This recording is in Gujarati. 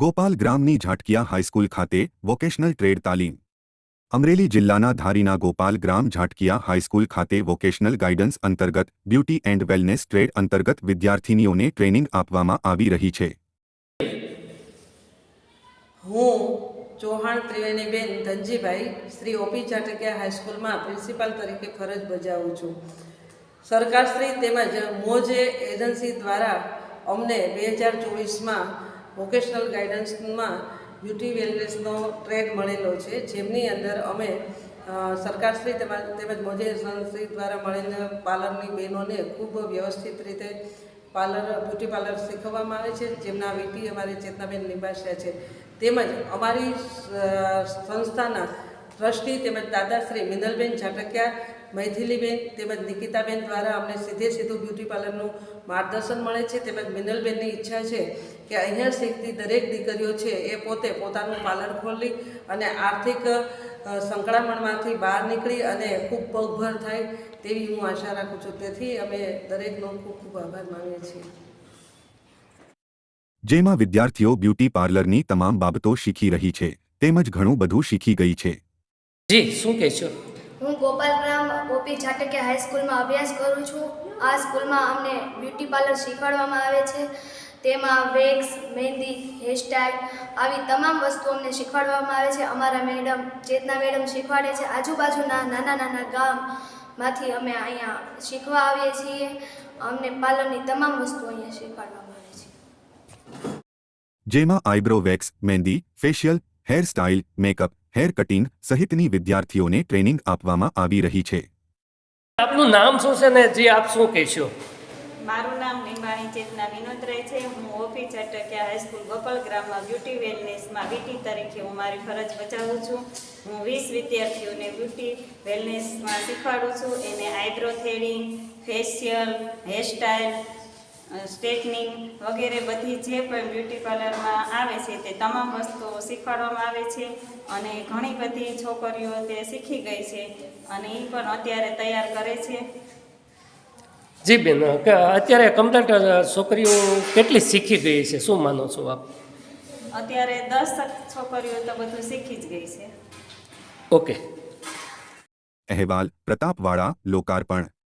ગોપાલ ગ્રામની ઝાટકિયા હાઈસ્કૂલ ખાતે વોકેશનલ ટ્રેડ તાલીમ. અમરેલી જિલ્લાના ધારીના ગોપાલ ગ્રામ ઝાટકિયા હાઈસ્કૂલ ખાતે વોકેશનલ ગાઈડન્સ અંતર્ગત બ્યુટી એન્ડ વેલનેસ ટ્રેડ અંતર્ગત વિદ્યાર્થીનીઓને ટ્રેનિંગ આપવામાં આવી રહી છે. હું ચૌહાણ ત્રિવેણીબેન ધનજીભાઈ શ્રી ઓપી ચાટકિયા હાઈસ્કૂલમાં પ્રિન્સિપાલ તરીકે ફરજ બજાવું છું. સરકારશ્રી તેમજ મોજે એજન્સી દ્વારા અમને બે હજાર ચોવીસમાં વોકેશનલ ગાઈડન્સમાં બ્યુટી વેલનેસનો ટ્રેડ મળેલો છે. જેમની અંદર અમે સરકારશ્રી તેમજ તેમજ મોજે એજન્સી દ્વારા મળીને પાર્લરની બહેનોને ખૂબ વ્યવસ્થિત રીતે પાર્લર બ્યુટી પાર્લર શીખવવામાં આવે છે. જેમના વીટી અમારી ચેતનાબેન લિંબાસિયા છે. તેમજ અમારી સંસ્થાના ટ્રસ્ટી તેમજ દાદાશ્રી મિનલબેન ઝાટકિયા મૈથિલીબેન તેમજ નિકિતાબેન દ્વારા અમને સીધે સીધું બ્યુટી પાર્લરનું માર્ગદર્શન મળે છે. તેમજ મિનલબેનની ઈચ્છા છે કે અહીંયા શીખતી દરેક દીકરીઓ છે એ પોતે પોતાનું પાર્લર ખોલી અને આર્થિક સંકળામણમાંથી બહાર નીકળી અને ખૂબ પગભર થાય તેવી હું આશા રાખું છું. તેથી અમે દરેકનો ખૂબ ખૂબ આભાર માનીએ છીએ. જેમાં વિદ્યાર્થીઓ બ્યુટી પાર્લરની તમામ બાબતો શીખી રહી છે. તેમજ ઘણું બધું શીખી ગઈ છે. જી શું કહેશો હું ગોપાલગ્રામ ગોપી ચાટકિયા હાઈસ્કૂલમાં અભ્યાસ કરું છું. આ સ્કૂલમાં અમને બ્યુટી પાર્લર શીખવાડવામાં આવે છે. તેમાં વેક્સ મહેંદી હેરસ્ટાઇલ આવી તમામ વસ્તુઓ અમને શીખવાડવામાં આવે છે. અમારા મેડમ ચેતના મેડમ શીખવાડે છે. આજુબાજુના નાના નાના ગામમાંથી અમે અહીંયા શીખવા આવીએ છીએ. અમને પાર્લરની તમામ વસ્તુઓ અહીંયા શીખવાડવામાં આવે છે. જેમાં eyebrow wax mehndi facial hairstyle makeup hair cutting સહિતની વિદ્યાર્થીઓને ટ્રેનિંગ આપવામાં આવી રહી છે. આપનું નામ શું છે ને જે આપ શું કહેશો? મારું નામ નિમાણી ચેતના વિનોદરાય છે. હું ઓફિસ અટક્યા હાઈસ્કૂલ ગોપાલ ગ્રામમાં બ્યુટી વેલનેસમાં બીટી તરીકે હું મારી ફરજ બજાવું છું. હું વીસ વિદ્યાર્થીઓને બ્યુટી વેલનેસમાં શીખવાડું છું. એને eyebrow threading facial hairstyle straightening વગેરે બધી જે પણ બ્યુટી પાર્લરમાં આવે છે તે તમામ વસ્તુઓ શીખવાડવામાં આવે છે અને ઘણી બધી છોકરીઓ તે શીખી ગઈ છે અને એ પણ અત્યારે તૈયાર કરે છે. જી બેન અત્યારે કમ્પ્લેટ છોકરીઓ કેટલી શીખી ગઈ છે? શું માનો છો આપ? અત્યારે દસ છોકરીઓ તો બધું શીખી જ ગઈ છે. ઓકે. અહેવાલ પ્રતાપવાળા લોકાર્પણ.